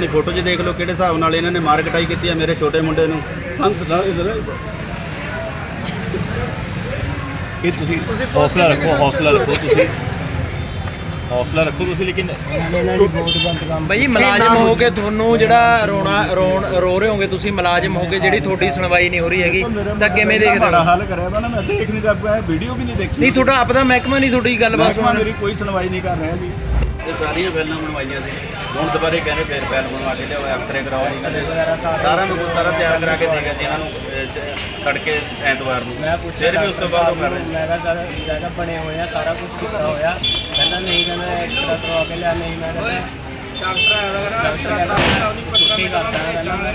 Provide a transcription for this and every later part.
ਆਪਣੀ ਫੋਟੋ 'ਚ ਦੇਖ ਲਓ ਕਿਹੜੇ ਹਿਸਾਬ ਨਾਲ ਇਹਨਾਂ ਨੇ ਮਾਰ ਕਟਾਈ ਕੀਤੀ ਆ ਮੇਰੇ ਛੋਟੇ ਮੁੰਡੇ ਨੂੰ। ਅੰਤ ਦਾ ਇਧਰ ਇਹ ਤੁਸੀਂ ਹੌਸਲਾ ਰੱਖੋ ਹੌਸਲਾ ਰੱਖੋ ਤੁਸੀਂ। ਹੌਸਲਾ ਰੱਖੋ ਤੁਸੀਂ ਲੇਕਿਨ ਭਾਈ ਮੁਲਾਜ਼ਮ ਹੋ ਕੇ ਤੁਹਾਨੂੰ ਜਿਹੜਾ ਰੋਣਾ ਰੋਣ ਰੋ ਰਹੇ ਹੋਗੇ ਤੁਸੀਂ ਮੁਲਾਜ਼ਮ ਹੋ ਕੇ ਜਿਹੜੀ ਤੁਹਾਡੀ ਸੁਣਵਾਈ ਨਹੀਂ ਹੋ ਰਹੀ ਹੈਗੀ ਤਾਂ ਕਿਵੇਂ ਦੇਖਦੇ ਬੜਾ ਹੋ? ਹਾਲ ਕਰਿਆ ਵਾ ਨਾ ਮੈਂ ਦੇਖ ਨਹੀਂ ਰਿਹਾ ਵੀਡੀਓ ਵੀ ਨਹੀਂ ਦੇਖੀ। ਨਹੀਂ ਤੁਹਾਡਾ ਆਪਦਾ ਮਹਿਕਮਾ ਨਹੀਂ ਤੁਹਾਡੀ ਗੱਲਬਾਤ ਸੁਣ ਮੇਰੀ ਕੋਈ ਸੁਣਵਾਈ ਨਹੀਂ ਕਰ ਰਿਹਾ ਜੀ। ਇਹ ਸਾਰੀਆਂ ਫੈਲਾਂ ਬਣਵਾਈਆਂ ਸੀ। ਹੁਣ ਦੁਬਾਰੇ ਕਹਿੰਦੇ ਫੇਰ ਫੈਲ ਬਣਵਾ ਕੇ ਲਿਆਓ ਐਕਸਰੇ ਕਰਾਓ ਜੀ। ਕਹਿੰਦੇ ਸਾਰਾ ਮੈਂ ਕੁਛ ਸਾਰਾ ਤਿਆਰ ਕਰਾ ਕੇ ਦੇ ਗਿਆ ਸੀ ਇਹਨਾਂ ਨੂੰ ਅਹ, ਚ- ਤੜਕੇ ਐਤਵਾਰ ਨੂੰ। ਫਿਰ ਵੀ ਉਸ ਤੋਂ ਬਾਅਦ ਉਹ ਕਰ ਰਹੇ ਮੈਂ ਕਿਹਾ ਸਰ ਜ਼ਿਆਦਾ ਬਣੇ ਹੋਏ ਆ ਸਾਰਾ ਕੁਝ ਕੀਤਾ ਹੋਇਆ। ਕਹਿੰਦਾ ਨਹੀਂ ਕਹਿੰਦਾ ਐਕਸਟਰਾ ਕਰਵਾ ਕੇ ਲਿਆ ਨਹੀਂ ਮੈਂ ਕਹਿੰਦਾ ਡਾਕਟਰ ਆਇਆ ਡਾਕਟਰ ਛੁੱਟੀ ਕਰਦਾ ਕਹਿੰਦਾ ਮੈਂ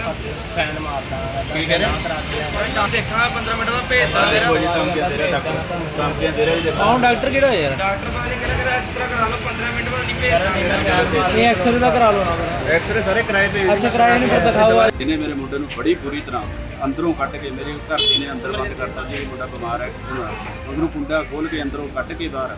ਫੈਨ ਮਾਰਦਾ ਕੀ ਕਹਿ ਰਹੇ? ਦੇਖਾਂ 15 ਮਿੰਟ ਬਾਅਦ ਭੇਜ ਦੇਖੋ ਜੀ ਧਮਕੀਆਂ ਦੇ ਰਿਹਾ ਡਾਕਟਰ ਧਮਕੀਆਂ ਦੇ ਰਿਹਾ ਜੀ ਦੇਖੋ। ਕੌਣ ਡਾਕਟਰ ਕਿਹੜਾ ਹੈ ਯਾਰ? ਡਾਕਟਰ ਬਾਅਦ ਕਹਿੰਦਾ ਕਿ ਐਕਸਟਰਾ ਕਰਾ ਲਓ 15 ਮਿੰਟ ਬਾਅਦ ਨਹੀਂ ਭੇਜਦਾ ਇਹ ਐਕਸਰੇ ਦਾ ਕਰਾ ਲਓ ਨਾ ਐਕਸਰੇ ਸਾਰੇ ਕਿਰਾਏ ਤੇ ਅੱਛਾ, ਕਿਰਾਏ ਨਹੀਂ ਫਿਰ ਦਿਖਾਓ ਆ। ਜਿਹਨੇ ਮੇਰੇ ਮੁੰਡੇ ਨੂੰ ਬੜੀ ਬੁਰੀ ਤਰ੍ਹਾਂ ਅੰਦਰੋਂ ਕੱਢ ਕੇ ਮੇਰੇ ਘਰ ਦੇ ਨੇ ਅੰਦਰ ਬੰਦ ਕਰਤਾ ਜੀ ਇਹ ਮੁੰਡਾ ਬਿਮਾਰ ਹੈ ਉਹਨੂੰ ਕੁੰਡਾ ਖੋਲ ਕੇ ਅੰਦਰੋਂ ਕੱਢ ਕੇ ਬਾਹਰ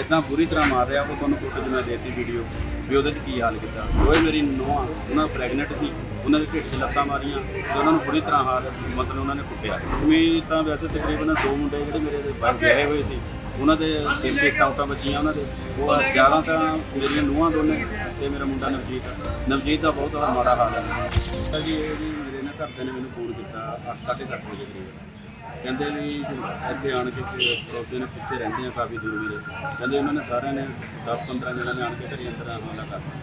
ਇਦਾਂ ਬੁਰੀ ਤਰ੍ਹਾਂ ਮਾਰ ਰਿਹਾ ਉਹ ਤੁਹਾਨੂੰ ਫੋਟੋ 'ਚ ਮੈਂ ਦੇਤੀ ਵੀਡੀਓ ਵੀ ਉਹਦੇ 'ਚ ਕੀ ਹਾਲ ਕੀਤਾ। ਦੋਏ ਮੇਰੀ ਨੋਹਾਂ ਉਹਨਾਂ ਪ੍ਰੈਗਨੈਂਟ ਸੀ ਉਹਨਾਂ ਦੇ ਢਿੱਡ 'ਚ ਲੱਤਾਂ ਮਾਰੀਆਂ ਤੇ ਉਹਨਾਂ ਨੂੰ ਬੁਰੀ ਤਰ੍ਹਾਂ ਹਾਲ ਮਤਲਬ ਉਹਨਾਂ ਨੇ ਕੁੱਟਿਆ। ਮੈਂ ਤਾਂ ਵੈਸੇ ਤਕਰੀਬਨ ਦੋ ਮੁੰਡੇ ਜਿਹੜੇ ਮੇਰੇ ਦੇ ਬਾਹਰ ਵਿਆਹੇ ਹੋਏ ਸੀ ਉਹਨਾਂ ਦੇ ਸਿਰ ਤੇ ਟਾਂਟਾਂ ਵੱਜੀਆਂ ਉਹਨਾਂ ਦੇ। ਉਹ ਆ, ਜ਼ਿਆਦਾ ਤਾਂ ਮੇਰੀਆਂ ਨੂੰਹਾਂ ਦੋਨੇ ਤੇ ਮੇਰਾ ਮੁੰਡਾ ਨਵਜੀਤ। ਨਵਜੀਤ ਦਾ ਬਹੁਤ ਮਾੜਾ ਹਾਲ ਹੈ। ਤਾਂ ਜੀ ਇਹ ਜੀ ਮੇਰੇ ਨਾਲ ਘਰਦਿਆਂ ਨੇ ਮੈਨੂੰ ਫੋਨ ਕੀਤਾ 8:30 ਵਜੇ ਕਰੀਬ। ਕਹਿੰਦੇ ਵੀ ਇੱਥੇ ਆਣ ਕੇ ਪੜੋਸੀ ਨੇ ਪਿੱਛੇ ਰਹਿੰਦੇ ਆ ਕਾਫੀ ਦੂਰ ਵੀਰੇ। ਕਹਿੰਦੇ ਉਹਨਾਂ ਨੇ ਸਾਰਿਆਂ ਨੇ 10-15 ਜਣਾਂ ਨੇ ਆਣ ਕੇ ਘਰੇ ਅੰਦਰ ਹਮਲਾ ਕਰਤਾ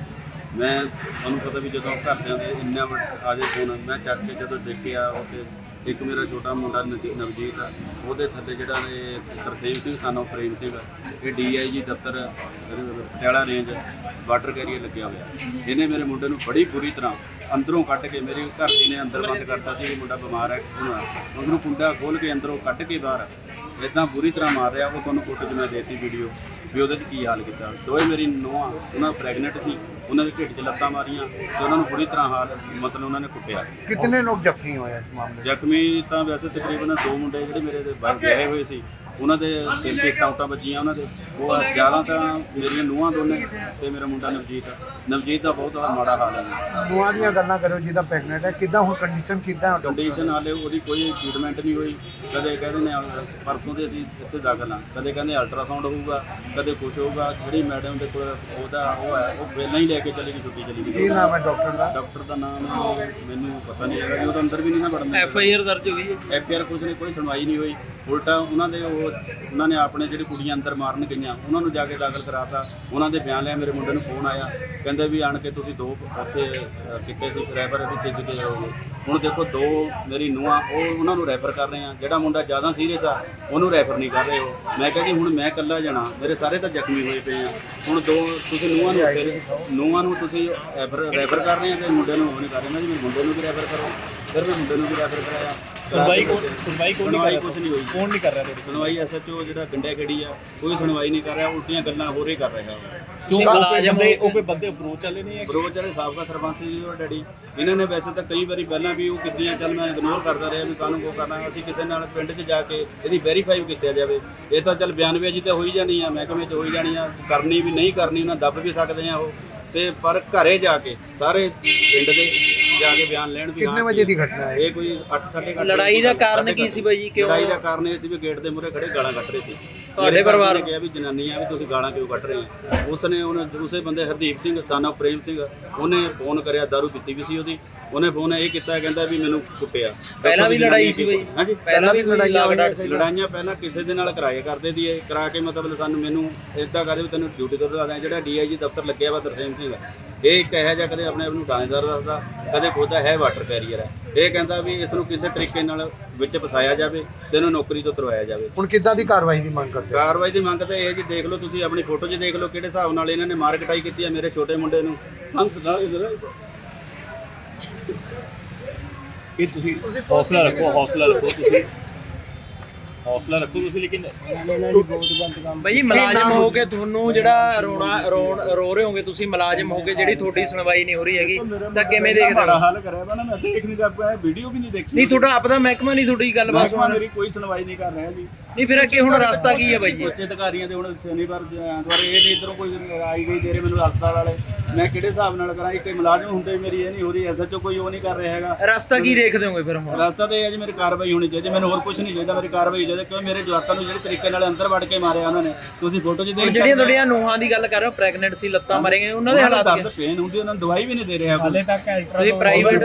ਮੈਂ ਤੁਹਾਨੂੰ ਪਤਾ ਵੀ ਜਦੋਂ ਘਰਦਿਆਂ ਦੇ ਇੰਨਾ ਵੱਡ- ਆ ਜੇ ਫੋਨ, ਮੈਂ ਚੱਕ ਕੇ ਜਦੋਂ ਦੇਖਿਆ ਉੱਥੇ ਇੱਕ ਮੇਰਾ ਛੋਟਾ ਮੁੰਡਾ ਨਵਜੀਤ ਆ, ਉਹਦੇ ਥੱਲੇ ਜਿਹੜਾ ਇਹ ਤਰਸੇਮ ਸਿੰਘ, ਸਾਨੂੰ ਪ੍ਰੇਮ ਸਿੰਘ, ਇਹ ਡੀਆਈਜੀ ਦਫ਼ਤਰ ਪਟਿਆਲਾ ਰੇਂਜ ਵਾਟਰ ਕੈਰੀਅਰ ਲੱਗਿਆ ਹੋਇਆ। ਇਹਨੇ ਮੇਰੇ ਮੁੰਡੇ ਨੂੰ ਬੜੀ ਬੁਰੀ ਤਰ੍ਹਾਂ ਅੰਦਰੋਂ ਕੱਢ ਕੇ ਮੇਰੇ ਘਰ ਦੀ ਨੇ ਅੰਦਰ ਬੰਦ ਕਰਤਾ ਜੀ ਇਹ ਮੁੰਡਾ ਬਿਮਾਰ ਹੈ ਉਹਨੂੰ- ਉਹਨੂੰ ਕੁੰਡਾ ਖੋਲ ਕੇ ਅੰਦਰੋਂ ਕੱਢ ਕੇ ਬਾਹਰ ਇਦਾਂ ਬੁਰੀ ਤਰ੍ਹਾਂ ਮਾਰ ਰਿਹਾ ਉਹ ਤੁਹਾਨੂੰ ਫੋਟੋ 'ਚ ਮੈਂ ਦੇਤੀ ਵੀਡੀਓ ਵੀ ਉਹਦੇ 'ਚ ਕੀ ਹਾਲ ਕੀਤਾ। ਦੋਏ ਮੇਰੀ ਨੂੰਹਾਂ ਉਹਨਾਂ ਪ੍ਰੈਗਨੈਂਟ ਸੀ ਉਹਨਾਂ ਦੇ ਢਿੱਡ 'ਚ ਲੱਤਾਂ ਮਾਰੀਆਂ ਤੇ ਉਹਨਾਂ ਨੂੰ ਬੁਰੀ ਤਰ੍ਹਾਂ ਹਾਲ ਮਤਲਬ ਉਹਨਾਂ ਨੇ ਕੁੱਟਿਆ। ਕਿਤਨੇ ਲੋਕ ਜ਼ਖਮੀ ਹੋਏ ਇਸ ਮਾਮਲੇ ਜ਼ਖਮੀ ਤਾਂ ਵੈਸੇ ਤਕਰੀਬਨ ਦੋ ਮੁੰਡੇ ਜਿਹੜੇ ਮੇਰੇ ਦੇ ਬਾਹਰ ਗਏ ਹੋਏ ਸੀ। ਉਹਨਾਂ ਦੇ ਸਿਰ ਤੇ ਟਾਂਟਾਂ ਵੱਜੀਆਂ ਉਹਨਾਂ ਦੇ ਉਹ ਜ਼ਿਆਦਾ ਤਾਂ ਮੇਰੀਆਂ ਨੂੰਹਾਂ ਦੋਨੇ ਤੇ ਮੇਰਾ ਮੁੰਡਾ ਨਵਜੀਤ ਨਵਜੀਤ ਦਾ ਬਹੁਤ ਮਾੜਾ ਹਾਲ ਹੈ। ਨੂੰਹਾਂ ਦੀਆਂ ਗੱਲਾਂ ਕਰੋ ਜਿਹਦਾ ਪ੍ਰੈਗਨੈਂਟ ਹੈ। ਕਿਦਾਂ ਹੁਣ ਕੰਡੀਸ਼ਨ ਕਿਦਾਂ ਹੈ? ਕੰਡੀਸ਼ਨ ਹਾਲੇ ਉਹਦੀ ਕੋਈ ਟ੍ਰੀਟਮੈਂਟ ਨਹੀਂ ਹੋਈ। ਕਦੇ ਕਹਿੰਦੇ ਨੇ ਪਰਸੋਂ ਦੇ ਅਸੀਂ ਇੱਥੇ ਦਾਖਲ ਆ ਕਦੇ ਕਹਿੰਦੇ ਅਲਟਰਾਸਾਊਂਡ ਹੋਊਗਾ ਕਦੇ ਕੁਝ ਹੋਊਗਾ। ਜਿਹੜੀ ਮੈਡਮ ਦੇ ਕੋਲ ਉਹਦਾ ਉਹ ਹੈ ਉਹ ਪਹਿਲਾਂ ਹੀ ਲੈ ਕੇ ਚਲੀ ਗਈ ਛੁੱਟੀ ਚਲੀ ਕੀ ਗਈ ਨਾਮ ਹੈ ਡਾਕਟਰ ਦਾ? ਡਾਕਟਰ ਦਾ ਨਾਮ ਮੈਨੂੰ ਪਤਾ ਨਹੀਂ ਹੈਗਾ ਜੀ ਉਹ ਤਾਂ ਅੰਦਰ ਵੀ ਨਹੀਂ ਨਾ ਵੜਨ ਐਫ ਆਈ ਆਰ ਦਰਜ ਹੋਈ ਹੈ। ਐਫ ਆਰ ਕੁਛ ਨਹੀਂ ਕੋਈ ਸੁਣਵਾਈ ਨਹੀਂ ਹੋਈ। ਉਲਟਾ ਉਹਨਾਂ ਦੇ ਉਹ ਉਹਨਾਂ ਨੇ ਆਪਣੇ ਜਿਹੜੇ ਕੁੜੀਆਂ ਅੰਦਰ ਮਾਰਨ ਗਈਆਂ ਉਹਨਾਂ ਨੂੰ ਜਾ ਕੇ ਦਾਖਲ ਕਰਾਤਾ। ਉਹਨਾਂ ਦੇ ਬਿਆਨ ਲਿਆ ਮੇਰੇ ਮੁੰਡੇ ਨੂੰ ਫੋਨ ਆਇਆ। ਕਹਿੰਦੇ ਵੀ ਆਣ ਕੇ ਤੁਸੀਂ ਦੋ ਉੱਥੇ ਅਹ, ਸੀ ਰੈਫਰ ਵੀ ਤੇ ਕਿਤੇ ਹੋਗੇ ਹੁਣ ਦੇਖੋ ਦੋ ਮੇਰੀ ਨੂੰਹਾਂ ਉਹ ਉਹਨਾਂ ਨੂੰ ਰੈਫਰ ਕਰ ਰਹੇ ਆ। ਜਿਹੜਾ ਮੁੰਡਾ ਜ਼ਿਆਦਾ ਸੀਰੀਅਸ ਆ ਉਹਨੂੰ ਰੈਫਰ ਨਹੀਂ ਕਰ ਰਹੇ ਹੋ ਮੈਂ ਕਿਹਾ ਜੀ ਹੁਣ ਮੈਂ ਇਕੱਲਾ ਜਾਣਾ ਮੇਰੇ ਸਾਰੇ ਤਾਂ ਜ਼ਖਮੀ ਹੋਏ ਪਏ ਆ। ਹੁਣ ਦੋ ਤੁਸੀਂ ਨੂੰਹਾਂ ਨੂੰ ਫਿਰ ਨੂੰਹਾਂ ਨੂੰ ਤੁਸੀਂ ਰੈਫਰ ਰੈਫਰ ਕਰ ਰਹੇ ਆ ਤੇ ਮੁੰਡੇ ਨੂੰ ਉਹ ਨਹੀਂ ਕਰ ਰਹੇ ਨਾ ਜੀ ਮੇਰੇ ਮੁੰਡੇ ਨੂੰ ਵੀ ਰੈਫਰ ਕਰੋ। ਫਿਰ ਮੈਂ ਮੁੰਡੇ ਨੂੰ ਵੀ ਰੈਫਰ ਕਰਾਇਆ। ਸੁਣਵਾਈ ਕੌਣ ਸੁਣਵਾਈ ਕੌਣ ਨਹੀਂ ਕਰ ਸੁਣਵਾਈ ਰਿਹਾ? ਕੁਛ ਨਹੀਂ ਹੋਈ ਕੌਣ ਨਹੀਂ ਕਰ ਰਿਹਾ ਤੁਹਾਡੀ ਸੁਣਵਾਈ ਐਸਐਚਓ ਜਿਹੜਾ ਗੰਡਿਆ ਗੜੀ ਆ ਕੋਈ ਸੁਣਵਾਈ ਨਹੀਂ ਕਰ ਰਿਹਾ ਉਲਟੀਆਂ ਗੱਲਾਂ ਹੋਰ ਹੀ ਕਰ ਰਿਹਾ ਕਿਉਂ ਮੁਲਾਜ਼ਮ ਬੰਦੇ? ਉਹ ਕੋਈ ਬੰਦੇ ਅਪਰੋਚ ਚੱਲੇ ਨਹੀਂ ਹੈ ਬਰੋਚ ਵਾਲੇ ਸਾਬਕਾ ਸਰਪੰਚ ਸੀ ਉਹ ਡੈਡੀ। ਇਹਨਾਂ ਨੇ ਵੈਸੇ ਤਾਂ ਕਈ ਵਾਰੀ ਪਹਿਲਾਂ ਵੀ ਉਹ ਕੀਤੀਆਂ ਚੱਲ ਮੈਂ ਇਗਨੋਰ ਕਰਦਾ ਰਿਹਾ ਵੀ ਕਾਹਨੂੰ ਕੋ ਕਰਨਾ ਅਸੀਂ ਕਿਸੇ ਨਾਲ ਪਿੰਡ 'ਚ ਜਾ ਕੇ ਇਹਦੀ ਵੈਰੀਫਾਈ ਕੀਤਾ ਜਾਵੇ। ਇਹ ਤਾਂ ਚੱਲ ਬਿਆਨਬਾਜ਼ੀ ਤਾਂ ਹੋਈ ਜਾਣੀ ਆ ਮਹਿਕਮੇ 'ਚ ਹੋਈ ਜਾਣੀ ਆ ਕਰਨੀ ਵੀ ਨਹੀਂ ਕਰਨੀ ਉਹਨਾਂ ਦੱਬ ਵੀ ਸਕਦੇ ਆ ਉਹ। ਤੇ ਪਰ ਘਰੇ ਜਾ ਕੇ ਸਾਰੇ ਪਿੰਡ ਦੇ ਜਾ ਕੇ ਬਿਆਨ ਲੈਣ ਵੀ ਕਿੰਨੇ ਵਜੇ ਦੀ ਘਟਨਾ ਹੈ? ਇਹ ਕੋਈ 8 8:30 ਲੜਾਈ ਦਾ ਕਾਰਨ ਕੀ ਸੀ ਬਾਈ ਜੀ? ਕਿਉਂ? ਲੜਾਈ ਦਾ ਕਾਰਨ ਇਹ ਸੀ ਵੀ ਗੇਟ ਦੇ ਮੂਹਰੇ ਖੜੇ ਗਾਲਾਂ ਕੱਢ ਰਹੇ ਸੀ। ਤੁਹਾਡੇ ਪਰਿਵਾਰ ਨੇ ਕਿਹਾ ਵੀ ਜਨਾਨੀ ਆ ਵੀ ਤੁਸੀਂ ਗਾਲਾਂ ਕਿਉਂ ਕੱਢ ਰਹੇ ਹੋ? ਉਸ ਨੇ ਉਹਨੇ ਉਸੇ ਬੰਦੇ ਹਰਦੀਪ ਸਿੰਘ ਸਾਨਾ ਪ੍ਰੇਮ ਸਿੰਘ ਉਹਨੇ ਫੋਨ ਕਰਿਆ ਦਾਰੂ ਪੀਤੀ ਵੀ ਸੀ ਉਹਦੀ। ਉਹਨੇ ਫੋਨ ਇਹ ਕੀਤਾ ਕਹਿੰਦਾ ਵੀ ਮੈਨੂੰ ਕੁੱਟਿਆ। ਪਹਿਲਾਂ ਵੀ ਲੜਾਈ ਸੀ ਬਈ? ਹਾਂਜੀ? ਪਹਿਲਾਂ ਵੀ ਸੀ। ਲੜਾਈਆਂ ਪਹਿਲਾਂ ਕਿਸੇ ਦੇ ਨਾਲ ਕਰਾਏ ਕਰਦੇ ਦੀ ਇਹ। ਕਰਾ ਕੇ ਮਤਲਬ ਸਾਨੂੰ ਮੈਨੂੰ ਇਦਾਂ ਕਰਦੇ ਵੀ ਤੈਨੂੰ ਡਿਊਟੀ ਤੋਂ ਦਵਾ ਜਿਹੜਾ ਡੀਆਈਜੀ ਦਫ਼ਤਰ ਲੱਗਿਆ ਵਾ ਤਰਸੇਮ ਸਿੰਘ। ਇਹ ਇੱਕ ਇਹੋ ਜਿਹਾ ਕਦੇ ਆਪਣੇ ਆਪ ਨੂੰ ਥਾਣੇਦਾਰ ਦੱਸਦਾ ਕਦੇ ਖੁਦਾ ਹੈ ਵਾਟਰ ਕੈਰੀਅਰ ਹੈ। ਇਹ ਕਹਿੰਦਾ ਵੀ ਇਸ ਨੂੰ ਕਿਸੇ ਤਰੀਕੇ ਨਾਲ ਵਿੱਚ ਫਸਾਇਆ ਜਾਵੇ ਤੇ ਇਹਨੂੰ ਨੌਕਰੀ ਤੋਂ ਤੁਰਵਾਇਆ ਜਾਵੇ। ਹੁਣ ਕਿੱਦਾਂ ਦੀ ਕਾਰਵਾਈ ਦੀ ਮੰਗ ਕਰਦੇ ਹੋ? ਕਾਰਵਾਈ ਦੀ ਮੰਗ ਤਾਂ ਇਹ ਜੀ ਦੇਖ ਲਓ ਤੁਸੀਂ ਆਪਣੀ ਫੋਟੋ 'ਚ ਦੇਖ ਲਓ ਕਿਹੜੇ ਹਿਸਾਬ ਨਾਲ ਇਹਨਾਂ ਨੇ ਮਾਰ ਕਟਾਈ ਕੀਤੀ ਹੈ ਮੇਰੇ ਛੋਟੇ ਮੁੰਡੇ ਨੂੰ। ਅੰਤ ਦਾ ਇਹ ਤੁਸੀਂ ਹੌਸਲਾ ਰੱਖੋ ਹੌਸਲਾ ਰੱਖੋ ਤੁਸੀਂ। ਹੌਸਲਾ ਰੱਖੋ ਤੁਸੀਂ ਲੇਕਿਨ ਭਾਈ ਮੁਲਾਜ਼ਮ ਹੋ ਕੇ ਤੁਹਾਨੂੰ ਜਿਹੜਾ ਰੋਣਾ ਰੋਣ ਰੋ ਰਹੇ ਹੋਗੇ ਤੁਸੀਂ ਮੁਲਾਜ਼ਮ ਹੋ ਕੇ ਜਿਹੜੀ ਤੁਹਾਡੀ ਸੁਣਵਾਈ ਨਹੀਂ ਹੋ ਰਹੀ ਹੈਗੀ ਤਾਂ ਕਿਵੇਂ ਦੇਖਦੇ ਹੋ? ਹਾਲ ਕਰਿਆ ਨਾ ਮੈਂ ਦੇਖ ਨਹੀਂ ਰਿਹਾ ਵੀਡੀਓ ਵੀ ਨਹੀਂ ਦੇਖੀ। ਨਹੀਂ ਤੁਹਾਡਾ ਆਪਦਾ ਮਹਿਕਮਾ ਨਹੀਂ ਤੁਹਾਡੀ ਗੱਲਬਾਤ ਸੁਣ ਮੇਰੀ ਕੋਈ ਸੁਣਵਾਈ ਨਹੀਂ ਕਰ ਰਿਹਾ ਜੀ। ਨਹੀਂ ਫਿਰ ਅੱਗੇ ਹੁਣ ਰਸਤਾ ਕੀ ਹੈ ਬਾਈ ਜੀ? ਉੱਚ ਅਧਿਕਾਰੀਆਂ ਦੇ ਹੁਣ ਸ਼ਨੀਵਾਰ ਐਤਵਾਰ ਇਹ ਨਹੀਂ ਇਧਰੋਂ ਕੋਈ ਆਈ ਗਈ ਦੇ ਰਹੇ ਮੈਨੂੰ ਹਸਪਤਾਲ ਵਾਲੇ। ਮੈਂ ਕਿਹੜੇ ਹਿਸਾਬ ਨਾਲ ਕਰਾਂ? ਇੱਕ ਮੁਲਾਜ਼ਮ ਹੁੰਦੇ ਮੇਰੀ ਇਹ ਨਹੀਂ ਹੋ ਰਹੀ ਐਸਐਚਓ ਕੋਈ ਉਹ ਨਹੀਂ ਕਰ ਰਿਹਾ ਹੈਗਾ। ਰਸਤਾ ਕੀ ਦੇਖਦੇ ਹੋਗੇ ਫਿਰ ਹੁਣ? ਰਸਤਾ ਤੇ ਇਹ ਹੈ ਜੀ ਮੇਰੀ ਕਾਰਵਾਈ ਹੋਣੀ ਚਾਹੀਦੀ ਮੈਨੂੰ ਹੋਰ ਕੁਝ ਨਹੀਂ ਚਾਹੀਦਾ ਮੇਰੀ ਕਾਰਵਾਈ ਚਾਹੀਦੀ ਕਿਉਂ ਮੇਰੇ ਜਵਾਕਾਂ ਨੂੰ ਜਿਹੜੇ ਤਰੀਕੇ ਨਾਲ ਅੰਦਰ ਵੜ ਕੇ ਮਾਰਿਆ ਉਹਨਾਂ ਨੇ। ਤੁਸੀਂ ਫੋਟੋ 'ਚ ਦੇਖ ਜਿਹੜੀਆਂ। ਤੁਹਾਡੀਆਂ ਨੂਹਾਂ ਦੀ ਗੱਲ ਕਰ ਰਹੇ ਹੋ ਪ੍ਰੈਗਨੈਂਟ ਸੀ ਲੱਤਾਂ ਮਾਰੀਆਂ ਉਹਨਾਂ ਦੇ ਹਾਲਾਤ ਦਰਦ ਪੇਨ ਹੁੰਦੀ ਉਹਨਾਂ ਨੂੰ ਦਵਾਈ ਵੀ ਨਹੀਂ ਦੇ ਰਿਹਾ ਹਲੇ ਤੱਕ ਤੁਸੀਂ ਪ੍ਰਾਈਵੇਟ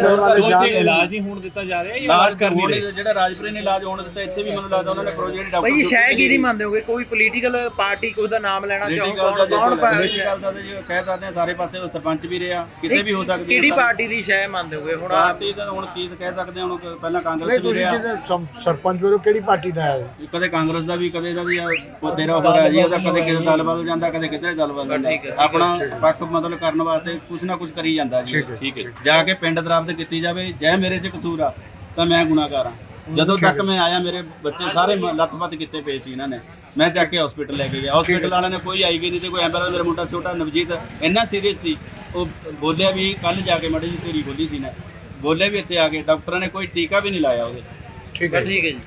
ਇਲਾਜ ਨਹੀਂ ਹੋਣ ਦਿੱਤਾ ਜਾ ਰਿਹਾ ਜਾਂ ਇਲਾਜ ਇਲਾਜ ਕਰ ਨਹੀਂ ਹੋਣੇ ਰਹੇ ਜਿਹੜਾ ਰਾਜਪੁਰੇ ਨੇ ਇਲਾਜ ਹੋਣ ਦਿੱਤਾ ਇੱਥੇ ਵੀ ਮੈਨੂੰ ਲੱਗਦਾ ਉਹਨਾਂ ਨੇ ਪ੍ਰੋਜੈਕਟ ਬਾਈ ਸ਼ਾਇਦ ਕੀ ਨਹੀਂ ਮੰਨਦੇ ਹੋਗੇ ਕੋਈ ਪੋਲੀਟੀਕਲ ਪਾਰਟੀ ਕੋਈ ਦਾ ਨਾਮ ਲੈਣਾ ਚਾਹੋ ਕੌਣ ਕੌਣ ਪਾ- ਪੋਲੀਟੀਕਲ ਦਾ ਤੇ ਜੇ ਕਹਿ ਸਕਦੇ ਆ ਸਾਰੇ ਪਾਸੇ ਉਹ ਸਰਪੰਚ ਵੀ ਰਿਹਾ ਕਿਤੇ ਵੀ ਹੋ ਸਕਦੀ ਕਿਹੜੀ ਹੈ ਪਾਰਟੀ ਦੀ ਸ਼ਾਇ ਮੰਨਦੇ ਹੋਗੇ? ਹੁਣ ਪਾਰਟੀ ਦਾ ਹੁਣ ਕੀ ਕਹਿ ਸਕਦੇ ਆ ਹੁਣ ਪਹਿਲਾਂ ਕਾਂਗਰਸ ਵੀ ਰਿਹਾ। ਸਰਪੰਚ ਵੱਲੋਂ ਕਿਹੜੀ ਪਾਰਟੀ ਦਾ ਹੈ? ਕਦੇ ਕਾਂਗਰਸ ਦਾ ਵੀ ਕਦੇ ਦਾ ਵੀ ਤੇਰਾ ਹੋ ਰਿਹਾ ਜੀ ਉਹਦਾ ਕਦੇ ਕਿਸੇ ਦਲ ਬਦਲ ਜਾਂਦਾ ਕਦੇ ਕਿਤੇ ਦਲ ਬਦਲ ਜਾਂਦਾ। ਆਪਣਾ ਪੱਖ ਮਤਲਬ ਕਰਨ ਵਾਸਤੇ ਕੁਛ ਨਾ ਕੁਛ ਕਰੀ ਜਾਂਦਾ ਜੀ। ਠੀਕ ਹੈ। ਜਾ ਕੇ ਪਿੰਡ ਦਰਾਬਤ ਕੀਤੀ ਜਾਵੇ ਜੇ ਮੇਰੇ 'ਚ ਕਸੂਰ ਆ ਤਾਂ ਮੈਂ ਗੁਨਾਹਗਾਰ ਆ ਜਦੋਂ ਤੱਕ ਮੈਂ ਆਇਆ ਮੇਰੇ ਬੱਚੇ ਸਾਰੇ ਲੱਤ-ਪੱਤ ਕੀਤੇ ਪਏ ਸੀ ਇਹਨਾਂ ਨੇ। ਮੈਂ ਚੱਕ ਕੇ ਹਸਪੀਟਲ ਲੈ ਕੇ ਗਿਆ। ਹਸਪੀਟਲ ਵਾਲਿਆਂ ਨੇ ਕੋਈ ਆਈ ਗਈ ਨਹੀਂ ਤੇ ਕੋਈ ਐਂਬੂਲੈਂਸ ਮੇਰਾ ਮੁੰਡਾ ਛੋਟਾ ਨਵਜੀਤ ਇੰਨਾ ਸੀਰੀਅਸ ਸੀ। ਉਹ ਬੋਲਿਆ ਵੀ ਕੱਲ ਜਾ ਕੇ ਮੜੀ ਜੀ ਤੇਰੀ ਬੋਲੀ ਸੀ ਨਾ। ਬੋਲਿਆ ਵੀ ਇੱਥੇ ਆ ਕੇ ਡਾਕਟਰਾਂ ਨੇ ਕੋਈ ਟੀਕਾ ਵੀ ਨਹੀਂ ਲਾਇਆ ਉਹਦੇ। ਠੀਕ ਹੈ ਠੀਕ ਹੈ ਜੀ।